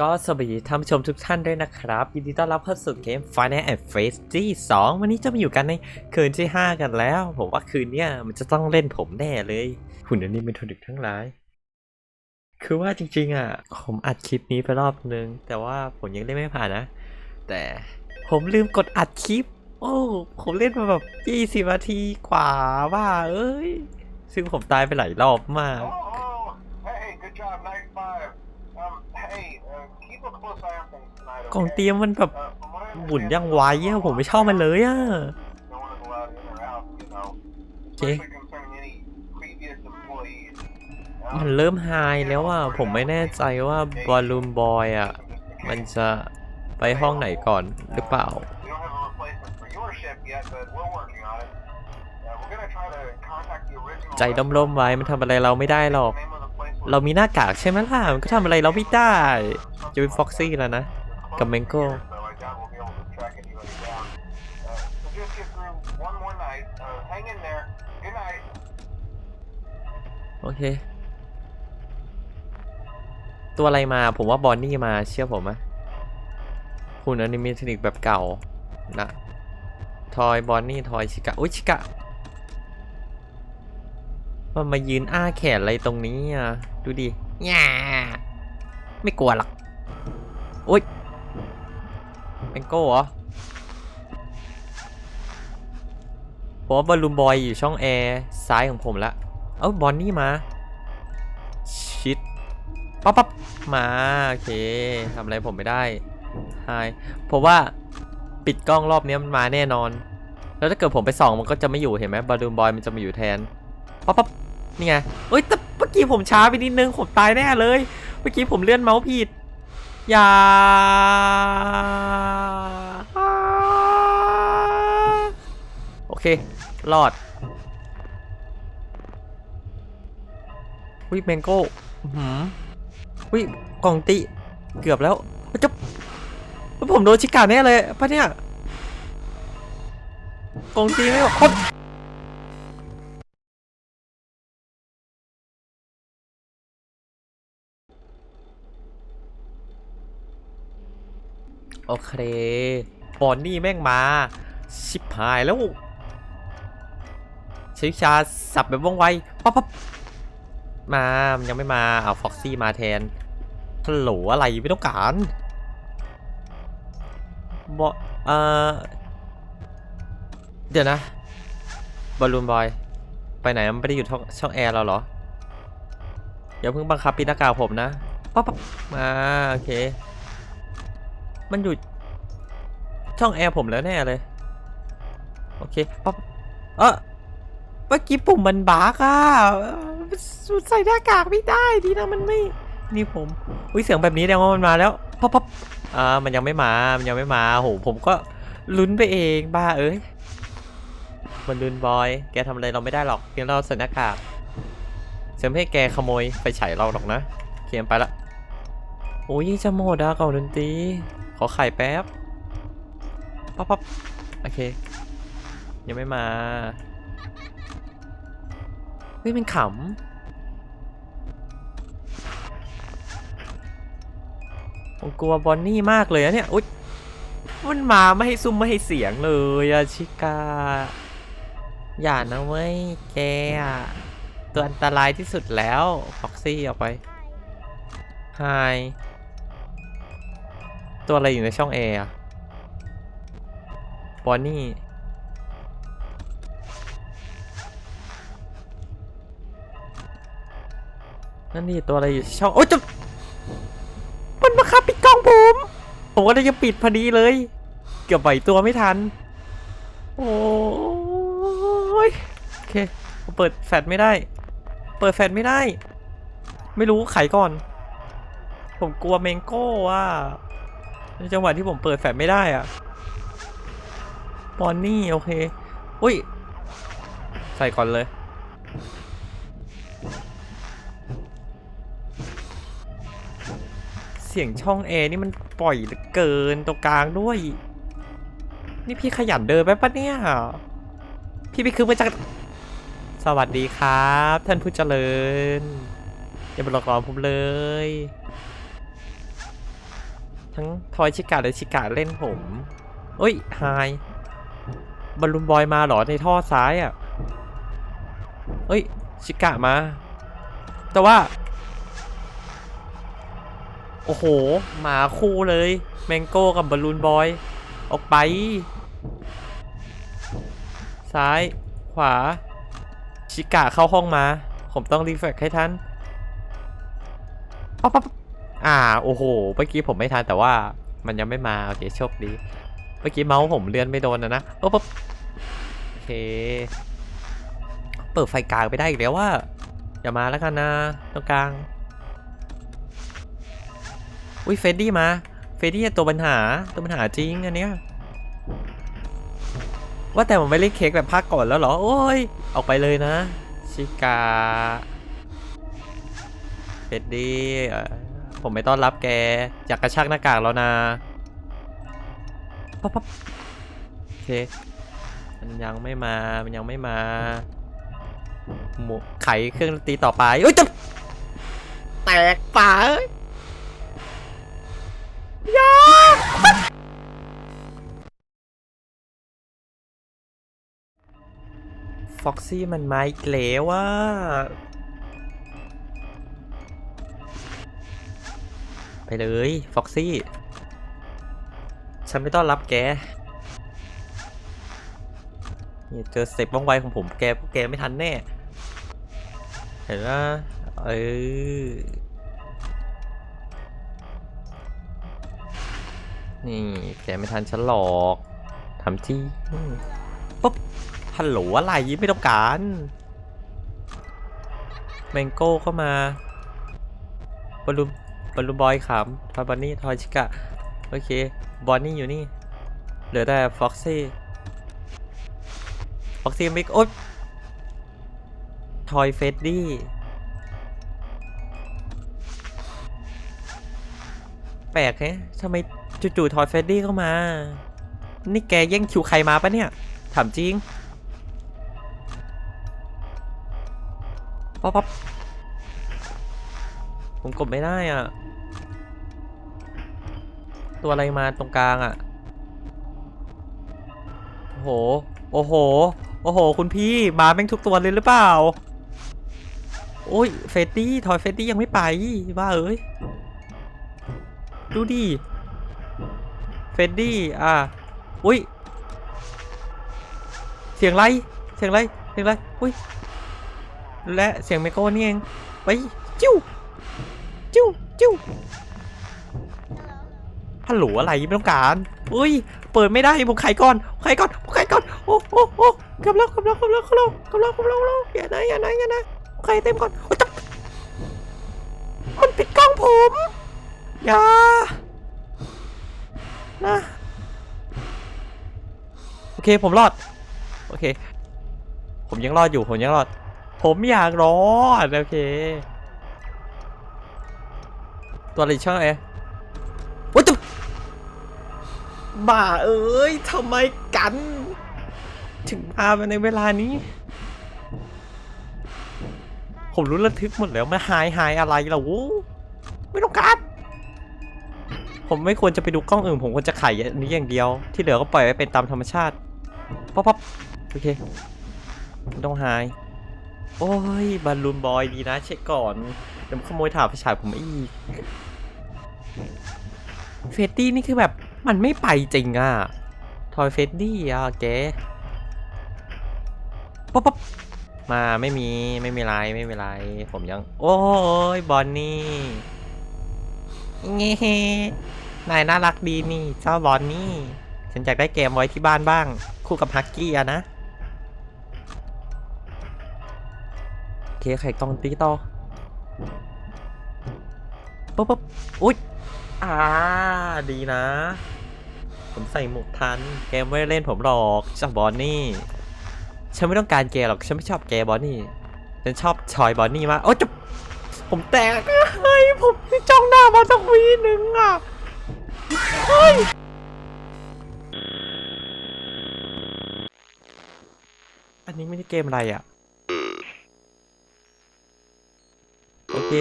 ก็สวัสดีท่านผู้ชมทุกท่านด้วยนะครับ ยินดีต้อนรับเข้าสู่เกม Final and f a c e ที่2วันนี้จะมาอยู่กันในคืนที่ 5 กันแล้ว ผมว่าคืนเนี้ยมันจะต้องเล่นผมแน่เลย หุ่นอันนี้เป็นทุนิกทั้งหลาย คือว่าจริงๆอะ ผมอัดคลิปนี้ไปรอบนึง แต่ว่าผมยังเล่นไม่ผ่านนะ แต่ผมลืมกดอัดคลิป โอ้ผมเล่นมาแบบ20นาทีกว่าว่า เอ้ย ซึ่งผมตายไปหลายรอบมาก Oh, oh, hey, good job, night five. Um, hey, กล่อง okay? เตรียมมันแบบ Uh, from what I หมุน understand, ยังไวอะผมไม่ชอบมันเลยอะ no one is allowed in or out, you know, Okay. especially concerning any previous employees. มันเริ่มไฮแล้วอะผมไม่แน่ใจว่าบอลลูนบอยอะ มันจะไปห้องไหนก่อนหรือเปล่า We don't have a replacement for your ship yet, but we're working on it. Uh, we're gonna try to contact the original ใจด้มๆไว้มันทำอะไรเราไม่ได้หรอก เรามีหน้ากากใช่ไหมล่ะ มันก็ทำอะไรเราไม่ได้ จะเป็นฟ็อกซี่แล้วนะ กับเมงโก้โอเค ตัวอะไรมา ผมว่าบอนนี่มาเชื่อผมไหมหุ่นอนิเมทนิกแบบเก่านะทอยบอนนี่ ทอยชิกะ อุ้ยชิกะมันมายืนอ้าแขนอะไรตรงนี้อะ ดูดิแง่ไม่กลัวหรอกอุ้ยเป็นโก้เหรอผมว่าบอลลูนบอยอยู่ช่องแอร์ซ้ายของผมละ เอ้าบอนนี่มา ชิดปั๊บปั๊บมา โอเคทำอะไรผมไม่ได้ไฮผมว่าปิดกล้องรอบนี้มันมาแน่นอน แล้วถ้าเกิดผมไปส่องมันก็จะไม่อยู่เห็นไหมบอลลูนบอยมันจะมาอยู่แทนปั๊บปั๊บนี่ไงเอ้ยแต่เมื่อกี้ผมช้าไปนิดนึงผมตายแน่เลย เมื่อกี้ผมเลื่อนเมาส์ผิด อย่า โอเค รอดวิแมงโก้อื้อหืมวิกล่องติเกือบแล้วมันจะผมโดนชิกาแน่เลยปะเนี่ยกลองตีไม่ออก โอเคบอนนี่แม่งมา ชิบหายแล้ว ใช้วิชาสับแบบว่องไวปั๊บปั๊บมามันยังไม่มาเอาฟ็อกซี่มาแทนฮัลโหลอะไรไม่ต้องการบอเอ่อเดี๋ยวนะบอลลูนบอย ไปไหนมันไม่ได้อยู่ช่องช่องแอร์เราเหรออย่าเพิ่งบังคับปีนากาผมนะปั๊บปั๊บมาโอเค มันอยู่ช่องแอร์ผมแล้วแน่เลย โอเคปั๊บเออเมื่อกี้ปุ่มมันบากอะใส่หน้ากากไม่ได้ดีนะมันไม่ นี่ผม อุ้ยเสียงแบบนี้แสดงว่ามันมาแล้วพับพับอ่า มันยังไม่มา มันยังไม่มาโหผมก็ลุ้นไปเองบ้าเอ้ย มันลุ้นบอย แกทำอะไรเราไม่ได้หรอก เพียงเราใส่หน้ากากเสริมให้แกขโมยไปฉายเราหรอกนะ เขียนไปละ โอ้ยจะหมดอะเก่าดนตรี อไข่แป๊บปั๊บปั๊บโอเค ยังไม่มา เฮ้ยมันขำผมกลัวบอนนี่มากเลยอะเนี่ย อุ๊ย มันมาไม่ให้ซุ่มไม่ให้เสียงเลยอะชิกา อย่านะเว้ยแกอะตัวอันตรายที่สุดแล้วฟ็อกซี่ออกไปไฮ ตัวอะไรอยู่ในช่องแอร์บอนนี่ นั่นนี่ตัวอะไรอยู่ช่องโอ๊ยจะมันมาคับปิดกล้องผม ผมก็จะปิดพอดีเลย เกือบไหวตัวไม่ทัน โอ้ยโอเคเปิดแฟลชไม่ได้ เปิดแฟลชไม่ได้ ไม่รู้ไขก่อน ผมกลัวเมงโก้ว่า จังหวะที่ผมเปิดแฟลชไม่ได้อะบอนนี่โอเค อุ้ย ใส่ก่อนเลย เสียงช่องแอร์นี่มันปล่อยเหลือเกินตรงกลางด้วย นี่พี่ขยันเดินไปปะเนี่ย พี่ไปคือมาจาก สวัสดีครับ ท่านผู้เจริญอย่ามาหลอกหลอนผมเลย ทั้งทอยชิกาและชิกาเล่นผมเอ้ยไฮบอลลูนบอยมาหรอในท่อซ้ายอะเอ้ยชิกะมา แต่ว่า โอ้โห หมาคู่เลย แมงโก้กับบอลลูนบอย ออกไป ซ้าย ขวา ชิกะเข้าห้องมา ผมต้องรีเฟกให้ทันปั๊บปั๊บ อ่าโอ้โหเมื่อกี้ผมไม่ทันแต่ว่ามันยังไม่มาโอเคโชคดีเมื่อกี้เมาส์ผมเลื่อนไม่โดนนะนะโอ้ป๊บโอเค เปิดไฟกลางไปได้อีกแล้วว่าอย่ามาแล้วกันนะตรงกลางอุ้ยเฟดดี้มาเฟดดี้ตัวปัญหาตัวปัญหาจริงอันเนี้ยว่าแต่ผมไม่เล่นเค้กแบบภาคก่อนแล้วเหรอ โอ้ย ออกไปเลยนะ ชิกาเฟดดี้ ผมไม่ต้อนรับแกอยากกระชากหน้ากากแล้วนะปั๊บปั๊บโอเคมันยังไม่มา มันยังไม่มาหมูไขเครื่องดนตรีต่อไปเอ้ยจะแตกป่าเอ้ยอยาฟ็อกซี่มันมาอีกแล้วว่า ไปเลยฟ็อกซี่ ฉันไม่ต้อนรับแกนี่เจอสเต็ปว่องไวของผมแกพวกแกไม่ทันแน่ เห็นว่าเออนี่ แกไม่ทันฉันหรอกทำที่ปุ๊บฮัลโหลอะไรไม่ต้องการแมงโก้เข้ามาบอลลูน บอลลูบอยขำทอยบอนนี่ทอยชิกะ โอเค บอนนี่อยู่นี่ เหลือแต่ฟ็อกซี่ ฟ็อกซี่มิกโอ๊ยทอยเฟดดี้ แปลกแฮะทำไมจู่ๆทอยเฟดดี้เข้ามา นี่แกแย่งคิวใครมาปะเนี่ย ถามจริงป๊อปป๊อป ผมกดไม่ได้อะ ตัวอะไรมาตรงกลางอะ โอ้โห โอ้โห โอ้โห คุณพี่มาแม่งทุกตัวเลยหรือเปล่า โอ้ย เฟดดี้ทอยเฟดดี้ยังไม่ไปบ้าเอ้ย ดูดิ เฟดดี้ อะ อุ้ย เสียงไร เสียงไร เสียงไร อุ้ย และเสียงไมโครนี่เอง ไป จิ้ว จิ้วจิ้วฮัลโหลอะไรไม่ต้องการอุ้ย เปิดไม่ได้ผมไขก่อนไขก่อนไขก่อนโอ้โอ้โอ้กำลังกำลังกำลังกำลังกำลังกำลังกำลังอย่านะอย่านะอย่านะไขเต็มก่อนโอ้ยจับมันปิดกล้องผมอย่านะโอเคผมรอดโอเค ผมยังรอดอยู่ผมยังรอด ผมอยากรอดโอเค ตัวอะไรช่างเอโอ้ยจับบ้าเอ้ยทำไมกัน ถึงพามาในเวลานี้ ผมรู้ระทึกหมดแล้วมาหายหายอะไรล่ะวูไม่ต้องการผมไม่ควรจะไปดูกล้องอื่น ผมควรจะไขอันนี้อย่างเดียว ที่เหลือก็ปล่อยไว้เป็นตามธรรมชาติป๊อปป๊อปโอเคไม่ต้องหาย โอ้ยบอลลูนบอยดีนะเช็คก่อน เดิมันขโมยถาดไฟฉายผมอีกเฟดดี้นี่คือแบบมันไม่ไปจริงอะทอยเฟดดี้อะแกป๊อปป๊อปมาไม่มีไม่มีไรไม่มีไร ผมยัง โอ้ยบอนนี่เงี้นายน่ารักดีนี่เจ้าบอนนี่ ฉันอยากได้เกมไว้ที่บ้านบ้าง คู่กับฮักกี้อะนะเคไข่กล่องตีต่อ ป๊อปป๊อปอุ๊ยอ่าดีนะ ผมใส่หมวกทัน แกไม่ได้เล่นผมหรอกเจ้าบอนนี่ ฉันไม่ต้องการแกหรอก ฉันไม่ชอบแกบอนนี่ ฉันชอบชอยบอนนี่มากโอ้ยจะผมแตกเฮ้ยผมจ้องหน้ามาตั้งวีหนึ่งอะเฮ้ยอันนี้ไม่ใช่เกมอะไรอะ โอเค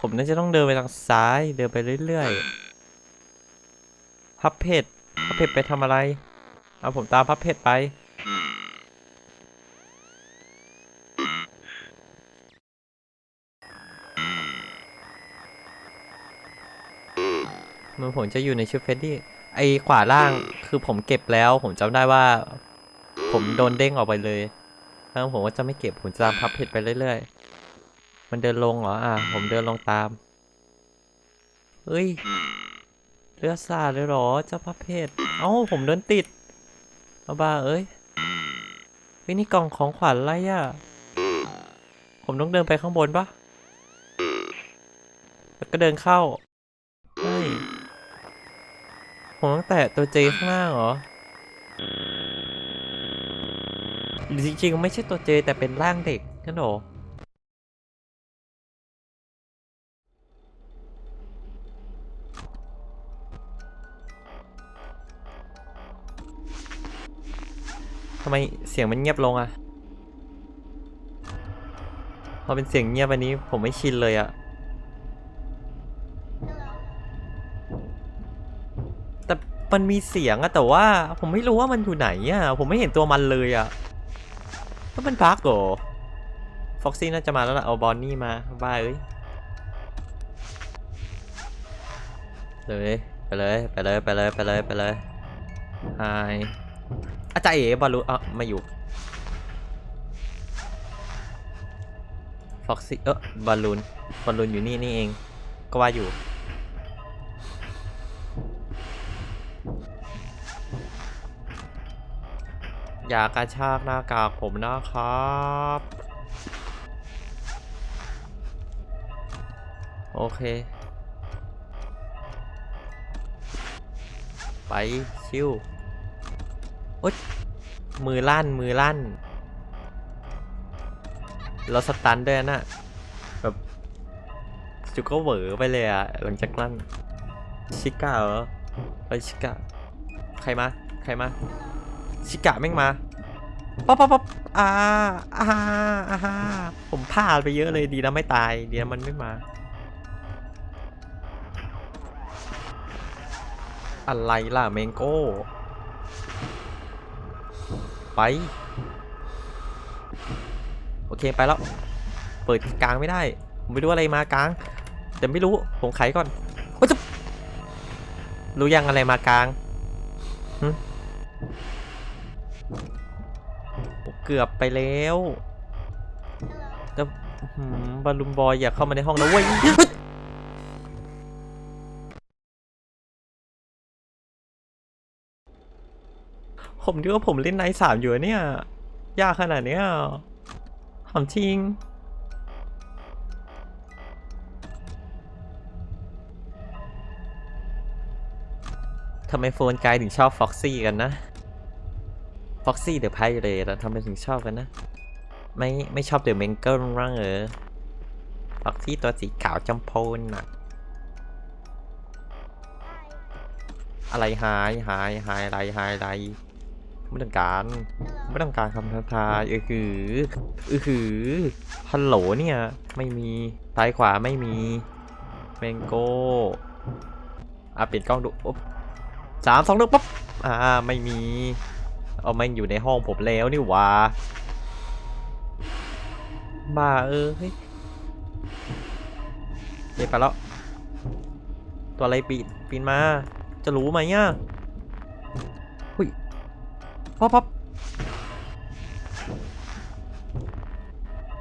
ผมน่าจะต้องเดินไปทางซ้ายเดินไปเรื่อยๆพับเพจพับเพจไปทำอะไรเอาผมตามพับเพจไปมือนผมจะอยู่ในชุดเฟดดี้ไอ้ขวาล่างคือผมเก็บแล้ว ผมจำได้ว่า ผมโดนเด้งออกไปเลยแล้วผมก็จะไม่เก็บผมจะตามพับเพจไปเรื่อยๆ มันเดินลงเหรอ อะ ผมเดินลงตาม เฮ้ย เลือดสาดเลยเหรอ เจ้าพับเพจเอ้า ผมเดินติดเอาบ้าเอ้ยเฮ้ยนี่กล่องของขวัญอะไรอะ ผมต้องเดินไปข้างบนปะแล้วก็เดินเข้าเฮ้ยผมต้องแตะตัวเจข้างล่างเหรอหรือจริงๆ ไม่ใช่ตัวเจแต่เป็นร่างเด็กนั่นเหรอำไมเสียงมันเงียบลงอะพอเป็นเสียงเงียบอันนี้ผมไม่ชินเลยอะแต่มันมีเสียงอะแต่ว่าผมไม่รู้ว่ามันอยู่ไหนอะผมไม่เห็นตัวมันเลยอะแล้วมันพักเหรอฟ็อกซี่น่าจะมาแล้วล่ะเอาบอนนี่มาบ้าเอ้ยเลยไปเลยไปเลยไปเลยไปเลยไปเลยไฮ อาจารย์เอ๋บอลลูอะมาอยู่ฟ็อกซี่เออบอลลูนบอลลูนอยู่นี่นี่เอง ก็ว่าอยู่ อย่ากระชากหน้ากากผมนะครับโอเค ไป ชิว โอ๊ยมือลั่นมือลั่น เราสตันด้วยนะแบบจุกก็เหวอไปเลยอะหลังจากลั่นชิก้าเหรอไปชิก้าใครมา ใครมา ชิก้าแม่งมาป๊อปป๊อปป๊อปอ่าอ่าอ่าผมพลาดไปเยอะเลยดีนะไม่ตายดีนะมันไม่มา อะไรล่ะเมงโก้ ไปโอเคไปแล้ว เปิดกลางไม่ได้ ผมไม่รู้อะไรมากลาง แต่ไม่รู้ ผมไขก่อนโอ้จะรู้ยังอะไรมากลางเกือบไปแล้วแต่หืมบอลลูนบอยอยากเข้ามาในห้องนะเว้ย ผมนึกว่าผมเล่นไนท์สามอยู่เนี่ย ยากขนาดเนี้ยถามจริง ทำไมโฟนกายถึงชอบฟ็อกซี่กันนะ ฟ็อกซี่เดอะไพเรตอะทำไมถึงชอบกันนะ ไม่ไม่ชอบเดอะเมงเกิลร่างเออฟ็อกซี่ตัวสีขาวจำโพนอะอะไรหายหายหายอะไรหายอะไร ไม่ต้องการไม่ต้องการคำท้าทายเออคือเออคือฮัลโหลเนี่ยไม่มีซ้ายขวาไม่มีแมงโก้อะเปลี่ยนกล้องดูอุ๊บสามสองหนึ่งปุ๊บอ่าไม่มีเอามันอยู่ในห้องผมแล้วนี่หว่าบ้าเออเฮ้ยเดี๋ยวไปแล้วตัวอะไรปีนปีนมาจะรู้ไหมอะป๊ อปป๊อป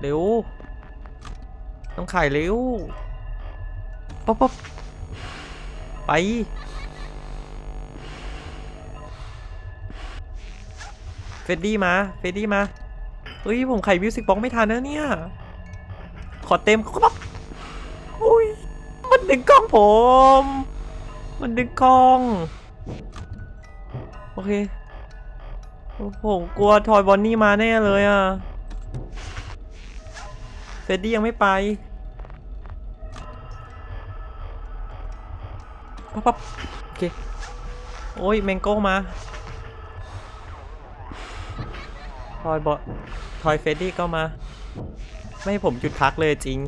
เร็ว ต้องขายเร็วป๊อปป๊อปไป เฟดดี้มา เฟดดี้มา เฮ้ย ผมไข่มิวสิกบ็อกไม่ทันนะเนี่ย ขอเต็มป๊อปอุ้ย มันดึงกล้องผม มันดึงกล้อง โอเค ผมกลัวทอยบอนนี่มาแน่เลยอะเฟดดี้ยังไม่ไปปั๊บปั๊บโอเค โอ้ยแมงโก้มา ทอยบอทอยเฟดดี้ก็มา ไม่ให้ผมหยุดพักเลยจริง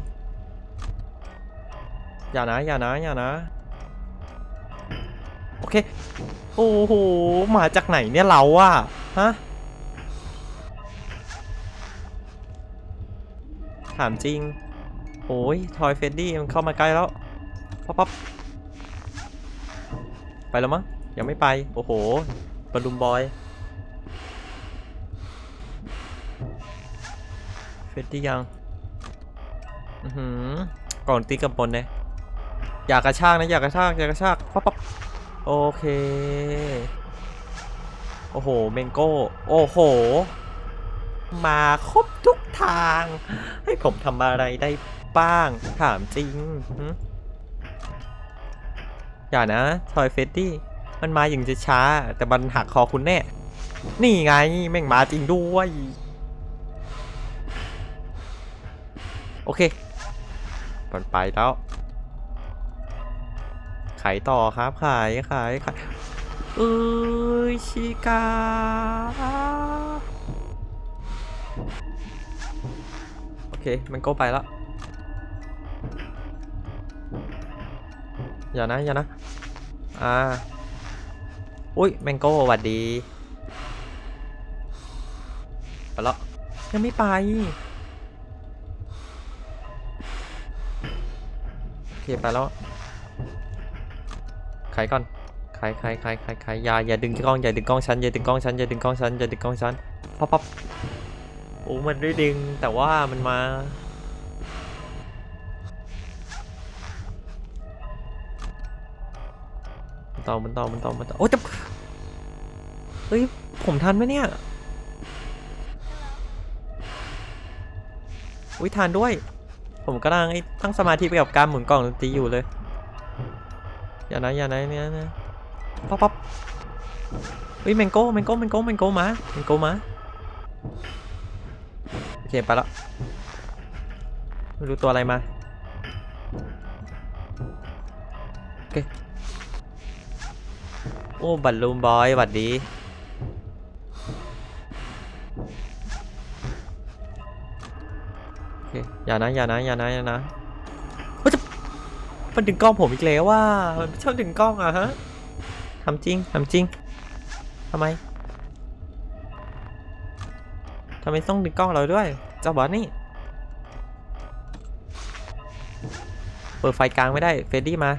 อย่านะ อย่านะ อย่านะ เคเค โอ้โห มาจากไหนเนี่ยเราอะฮะ ถามจริง โอ้ยทอยเฟดดี้มันเข้ามาใกล้แล้ว ปั๊บปั๊บไปแล้วมั้ง ยังไม่ไป โอ้โหบอลลูมบอยเฟดดี้ยัง อือหือก่อนตีกับบนเนี่ยอยากกระชากนะ อยากกระชาก อยากกระชาก ปั๊บปั๊บ โอเค โอ้โห เมนโก้ โอ้โห มาครบทุกทาง ให้ผมทำอะไรได้บ้าง ถามจริง อย่านะทอยเฟดดี้ มันมาอย่างจะช้า แต่มันหักคอคุณแน่ นี่ไง แม่งมาจริงด้วย โอเคมันไปแล้ว ขายต่อครับขายขายขายเอ้ยชิกาโอเคมันก็ไปแล้วอย่านะอย่านะ อ่า อุ้ยแมงโก้หวัดดี ไปแล้วยังไม่ไป โอเค ไปแล้ว ขายก่อนขายขายขายขายขายอย่าอย่าดึงกล้องอย่าดึงกล้องฉันอย่าดึงกล้องฉันอย่าดึงกล้องฉันอย่าดึงกล้องฉันปั๊บปั๊บโอ้มันได้ดึงแต่ว่ามันมามันต่อมันต่อมันต่อมันต่อโอ้ยแต่เฮ้ยผมทันไหมเนี่ยอุ้ยทันด้วย ผมกำลังไอ้ตั้งสมาธิไปกับการหมุนกล่องดนตรีอยู่เลย อย่านะอย่านะเนี่ยนะป๊อปป๊อปเฮ้ยแมงโก้แมงโก้แมงโก้แมงโก้มาแมงโก้มาโอเคไปแล้วไม่รู้ตัวอะไรมาโอเคโอ้บัตลูมบอยหวัดดีโอเคอย่านะอย่านะอย่านะอย่านะ มันดึงกล้องผมอีกแล้วว่ามันชอบดึงกล้องอะฮะทำจริงทำจริงทำไมทำไมต้องดึงกล้องเราด้วย เจ้าบอสนี่ เปิดไฟกลางไม่ได้ เฟดดี้มา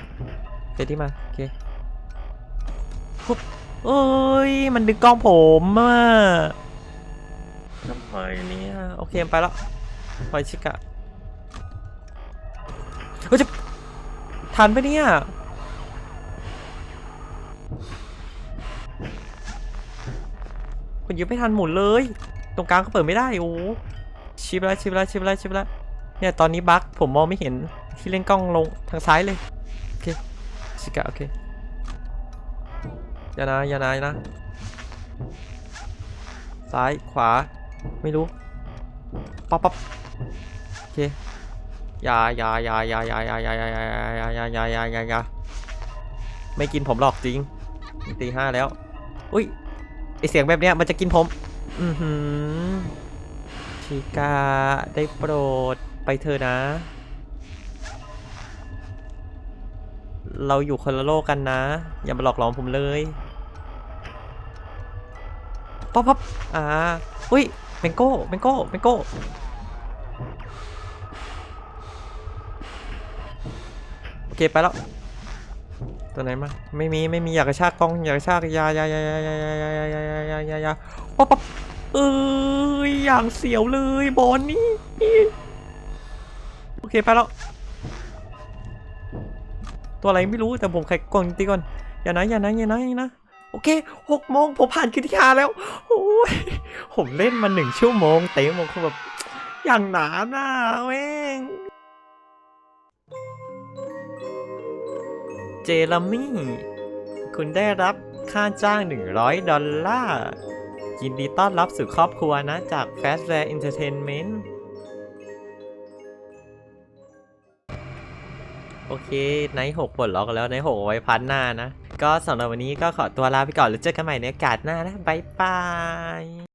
เฟดดี้มา โอเคปุ๊บเอ้ย มันดึงกล้องผมอะทำไมเนี่ย โอเค ไปแล้วไปชิกะเฮ้ยจะ ทันไปะเนี่ยคุณยึดไม่ทันหมุนเลย ตรงกลางก็เปิดไม่ได้โอ้ชิบแล้วชิบแล้วชิบแล้วชิบแล้วเนี่ยตอนนี้บั๊กผมมองไม่เห็นที่เล่นกล้องลงทางซ้ายเลย โอเคชิกะโอเคอย่านะอย่านะอย่านะ ซ้ายขวาไม่รู้ ปั๊บปั๊บโอเค ย่ายายายายายายายายายายายายายาไม่กินผมหรอกจริงตีห้าแล้ว อุ้ยไอเสียงแบบเนี้ยมันจะกินผม อือหือชิกาได้โปรดไปเธอนะ เราอยู่คนละโลกกันนะ อย่ามาหลอกหลอนผมเลยป๊อปป๊อปอ่าอุ้ยเมงโก้เมงโก้เมงโก้ ไปแล้ว ตัวไหนมาไม่มีไม่มีอยากกระชากกล้องอยากกระชากยายายายายายายายายายายายาป๊อปป๊อปเอ้ยอย่างเสียวเลยบอลนี่โอเคไปแล้ว ตัวอะไรไม่รู้แต่ผมใครกล่องตีก่อนอย่านะอย่านะอย่านะอย่านะโอเคหกโมงผมผ่านคืนที่ห้าแล้วโอ้ยผมเล่นมาหนึ่งชั่วโมงเตะมันคือแบบอย่างหนาหน้าแม่ง เจอร์มี่ คุณได้รับค่าจ้าง 100 ดอลลาร์ยินดีต้อนรับสู่ครอบครัวนะจาก Fastware Entertainment โอเคไนท์หกปลดล็อกแล้วไนท์หกเอาไว้พันหน้านะ ก็สำหรับวันนี้ก็ขอตัวลาไปก่อนแล้วเจอกันใหม่ในโอกาสหน้านะ บ๊ายบาย